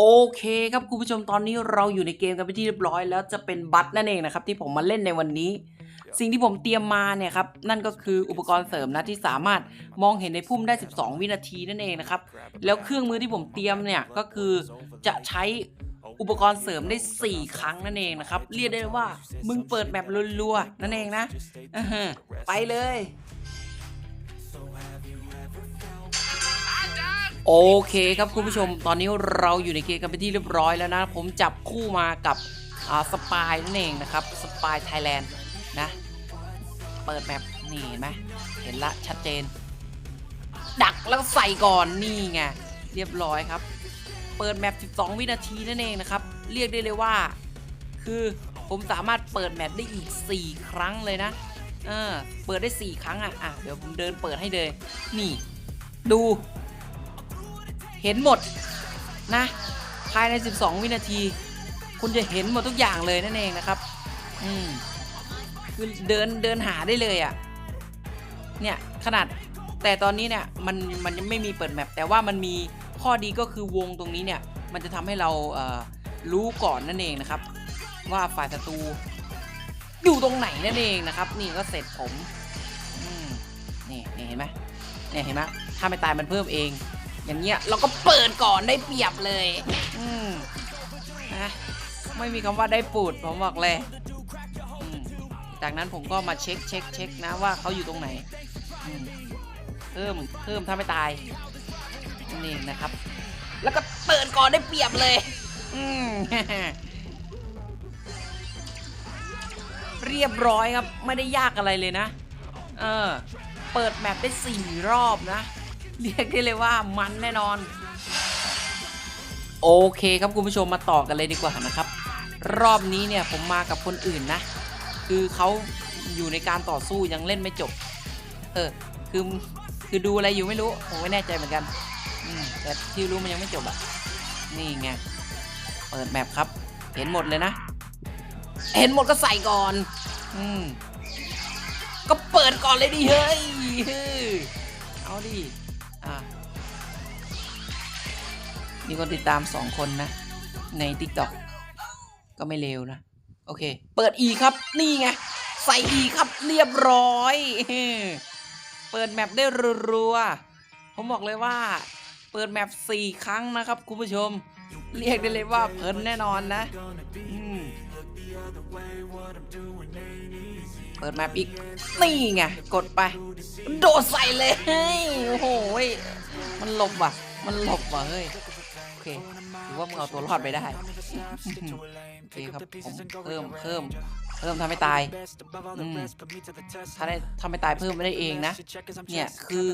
โอเคครับคุณผู้ชมตอนนี้เราอยู่ในเกมกันไปนที่เรียบร้อย แล้วจะเป็นบัตนั่นเองนะครับที่ผมมาเล่นในวันนี้ สิ่งที่ผมเตรียมมาเนี่ยครับนั่นก็คืออุปกรณ์เสริมนะที่สามารถมองเห็นในพุ่มได้ 12 วินาทีนั่นเองนะครับแล้วเครื่องมือที่ผมเตรียมเนี่ยก็คือจะใช้อุปกรณ์เสริมได้ 4 ครั้งนั่นเองนะครับเรียกได้ว่ามึงเปิดแบบรัวๆนั่นเองนะอื้อหือไปเลย โอเคครับคุณผู้ชมตอนนี้เราอยู่ในเกมกันไปที่เรียบร้อยแล้วนะ ผมจับคู่มากับสปายนั่นเองนะครับสปายไทยแลนด์นะ เปิดแมปนี่เห็นไหมเห็นละชัดเจน ดักแล้วใส่ก่อนนี่ไงเรียบร้อยครับ เปิดแมป 12 วินาทีนั่นเองนะครับ เรียกได้เลยว่า คือผมสามารถเปิดแมปได้อีก 4 ครั้งเลยนะเออเปิดได้ 4 ครั้งอะอะเดี๋ยวผมเดินเปิดให้เลยนี่ ดู เห็นหมดนะภายใน 12 วินาที คุณจะเห็นหมดทุกอย่างเลยนั่นเองนะครับ อืมคือเดินเดินหาได้เลยอะ่ะ เนี่ยขนาดแต่ตอนนี้เนี่ยมันมันยังไม่มีเปิดแมปแต่ว่ามันมีข้อดีก็คือวงตรงนี้เนี่ยมันจะทำให้เราเอ่อรู้ก่อนนั่นเองนะครับ ว่าฝ่ายศัตรูอยู่ตรงไหนนั่นเองนะครับ นี่ก็เสร็จผมอืมนี่นี่เห็นไหมเนี่ยเห็นไหมถ้าไม่ตายมันเพิ่มเอง อย่างเงี้ยเราก็เปิดก่อนได้เปรียบเลย อืมนะไม่มีคำว่าได้ปูดผมบอกเลย จากนั้นผมก็มาเช็คเช็คเช็คนะว่าเขาอยู่ตรงไหน เพิ่มเพิ่มถ้าไม่ตายนั่นเองนะครับ แล้วก็เปิดก่อนได้เปรียบเลย อืมเรียบร้อยครับ ไม่ได้ยากอะไรเลยนะ เออ เปิดแมปได้สี่รอบนะ เรียกได้เลยว่ามันแน่นอน โอเคครับคุณผู้ชมมาต่อกันเลยดีกว่านะครับ รอบนี้เนี่ยผมมากับคนอื่นนะ คือเขาอยู่ในการต่อสู้ยังเล่นไม่จบ เออ คือคือดูอะไรอยู่ไม่รู้ผมไม่แน่ใจเหมือนกันอืมแต่ที่รู้มันยังไม่จบอะนี่ไงเปิดแมปครับ เห็นหมดเลยนะ เห็นหมดก็ใส่ก่อน อืมก็เปิดก่อนเลยดิเฮ้ยเอาดิ มีคนติดตาม2คนนะ ใน TikTok ก็ไม่เลวนะ โอเค เปิด E ครับ นี่ไง ใส่ E ครับเรียบร้อย เปิดแมปได้รัวๆ ผมบอกเลยว่า เปิดแมป4 ครั้งนะครับคุณผู้ชม เรียกได้เลยว่าเพลินแน่นอนนะ เปิดแมปอีก นี่ไง กดไป โดดใส่เลย โอ้โห มันหลบว่ะ มันหลบว่ะเฮ้ย อเคถือว่ามึงเอาตัวรอดไปได้โอเคครับผมเพิ่มเพิ่มเพิ่มทำให้ตายอืมถ้าได้ทำให้ตายเพิ่มไม่ได้เองนะ เนี่ยคือ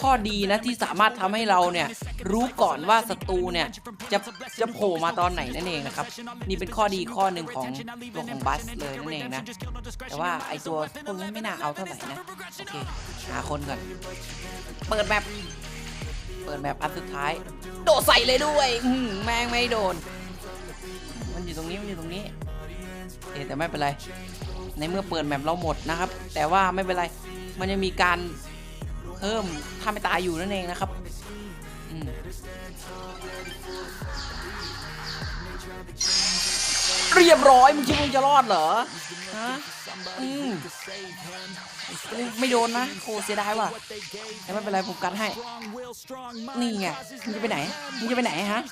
ข้อดีนะที่สามารถทำให้เราเนี่ยรู้ก่อนว่าศัตรูเนี่ยจะจะโผล่มาตอนไหนนั่นเองนะครับ นี่เป็นข้อดีข้อหนึ่งของตัวของบัสเลยนั่นเองนะ แต่ว่าไอตัวพวกนี้ไม่น่าเอาเท่าไหร่นะ โอเค หาคนก่อน เปิดแบบ เปิดแบบอันสุดท้าย โดดใส่เลยด้วยแม่งไม่โดน มันอยู่ตรงนี้มันอยู่ตรงนี้เอแต่ไม่เป็นไร ในเมื่อเปิดแมปเราหมดนะครับ แต่ว่าไม่เป็นไร มันยังมีการเพิ่มถ้าไม่ตายอยู่นั่นเองนะครับ เรียบร้อยมึงคิดมึงจะรอดเหรอฮะอืมไม่โดนนะโคเสียดายว่ะแต่ไม่เป็นไรผมกันให้ นี่ไงมึงจะไปไหนมึงจะไปไหนฮะ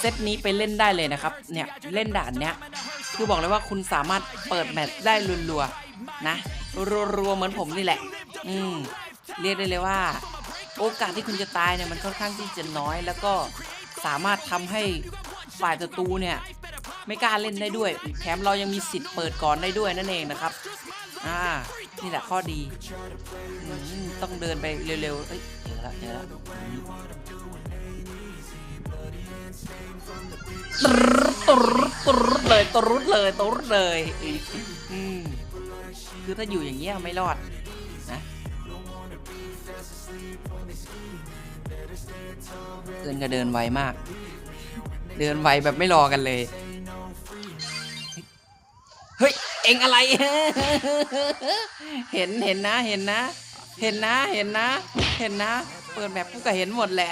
เซตนี้ไปเล่นได้เลยนะครับ เนี่ยเล่นด่านเนี้ยคือบอกเลยว่าคุณสามารถเปิดแมตช์ได้รัวๆนะรัวๆเหมือนผมนี่แหละ อืมเรียกได้เลยว่า โอกาสที่คุณจะตายเนี่ยมันค่อนข้างที่จะน้อย แล้วก็สามารถทำให้ฝ่ายศัตรูเนี่ยไม่กล้าเล่นได้ด้วย แถมเรายังมีสิทธิ์เปิดก่อนได้ด้วยนั่นเองนะครับ อ่า นี่แหละข้อดีอต้องเดินไปเร็วๆ เอ้ยเจอแล้วเจอแล้วตรุดตรุดเลยตรุดเลยตรุดเลยอืมคือถ้าอยู่อย่างเงี้ยไม่รอด เพื่อนก็เดินไวมาก เดินไวแบบไม่รอกันเลย เฮ้ย เอ็งอะไร เห็นเห็นนะเห็นนะ เห็นนะเห็นนะ เห็นนะ เปิดแมปกูก็เห็นหมดแหละ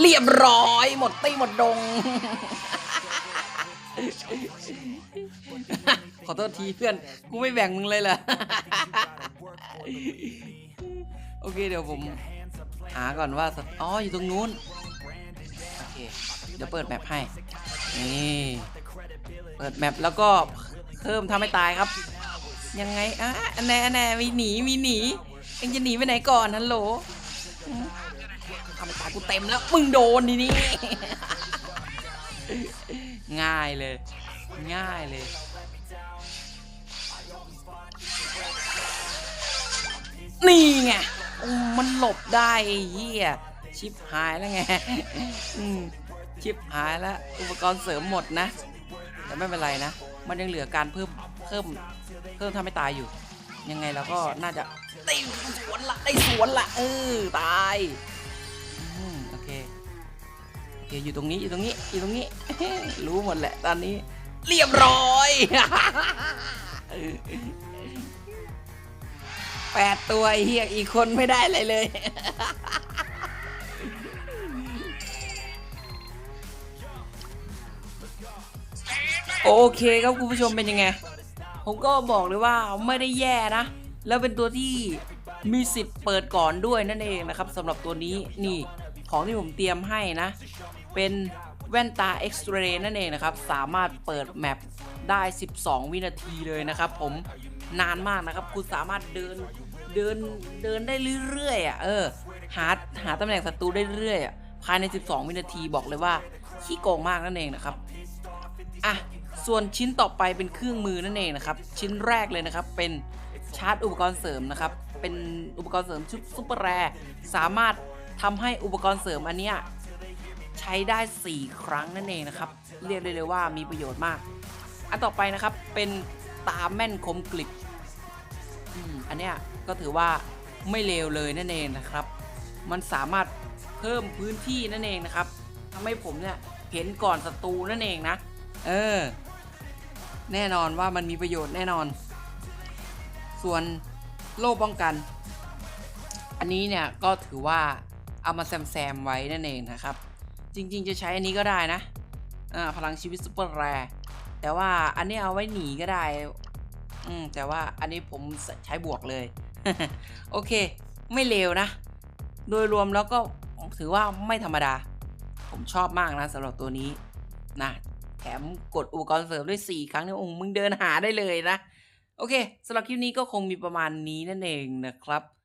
เรียบร้อยหมดตีหมดดง ขอโทษทีเพื่อนกูไม่แบ่งมึงเลยเหรอ โอเคเดี๋ยวผมหาก่อนว่าสถอ๋อ อยู่ตรงนู้น โอเค เดี๋ยวเปิดแมปให้ นี่ เปิดแมปแล้วก็เพิ่มทำให้ตายครับ ยังไงอะแน่แน่มีหนี มีหนีเอ็งจะหนีไปไหนก่อนฮัลโหลทำให้ตายกูเต็มแล้ว มึงโดนดีนี่ ง่ายเลย ง่ายเลย นี่ไงมันหลบได้เหี้ยชิปหายแล้วไงชิปหายแล้ว อุปกรณ์เสริมหมดนะ แต่ไม่เป็นไรนะ มันยังเหลือการเพิ่มเพิ่มเพิ่มทำให้ตายอยู่ ยังไงเราก็น่าจะได้สวนละได้สวนละเออตายอืมโอเคโอเคอยู่ตรงนี้อยู่ตรงนี้อยู่ตรงนี้ รู้หมดแหละตอนนี้ เรียบร้อย แปดตัวเฮียอีกคนไม่ได้อะไรเลย โอเคครับคุณผู้ชมเป็นยังไง ผมก็บอกเลยว่าไม่ได้แย่นะ แล้วเป็นตัวที่มีสิทธิ์เปิดก่อนด้วยนั่นเองนะครับสำหรับตัวนี้นี่ของที่ผมเตรียมให้นะ เป็นแว่นตาเอ็กซ์เรย์นั่นเองนะครับ สามารถเปิดแมปได้ 12 วินาทีเลยนะครับผมนานมากนะครับ คุณสามารถเดิน เดินเดินได้เรื่อยๆอะเออหาหาตำแหน่งศัตรูได้เรื่อยๆอะภายใน 12 วินาทีบอกเลยว่าขี้โกงมากนั่นเองนะครับอะส่วนชิ้นต่อไปเป็นเครื่องมือนั่นเองนะครับ ชิ้นแรกเลยนะครับเป็นชาร์จอุปกรณ์เสริมนะครับ เป็นอุปกรณ์เสริมชุดซุปเปอร์แรสามารถทำให้อุปกรณ์เสริมอันเนี้ยใช้ได้ 4 ครั้งนั่นเองนะครับ เรียกได้เลยว่ามีประโยชน์มาก อันต่อไปนะครับเป็นตาแม่นคมกลิบอืมอันเนี้ย ก็ถือว่าไม่เลวเลยนั่นเองนะครับ มันสามารถเพิ่มพื้นที่นั่นเองนะครับทำให้ผมเนี่ยเห็นก่อนศัตรูนั่นเองนะ เออ แน่นอนว่ามันมีประโยชน์แน่นอน ส่วนโล่ป้องกัน อันนี้เนี่ยก็ถือว่าเอามาแซมแซมๆไว้นั่นเองนะครับ จริงๆจะใช้อันนี้ก็ได้นะอ่าพลังชีวิตซุปเปอร์แรแต่ว่าอันนี้เอาไว้หนีก็ได้ อืมแต่ว่าอันนี้ผมใช้บวกเลย โอเค ไม่เลวนะ โดยรวมแล้วก็ถือว่าไม่ธรรมดา ผมชอบมากนะสำหรับตัวนี้นะแถมกดอุปกรณ์เสริมด้วย 4 ครั้งเนี่ยโอ้มึงเดินหาได้เลยนะ โอเคสำหรับคลิปนี้ก็คงมีประมาณนี้นั่นเองนะครับ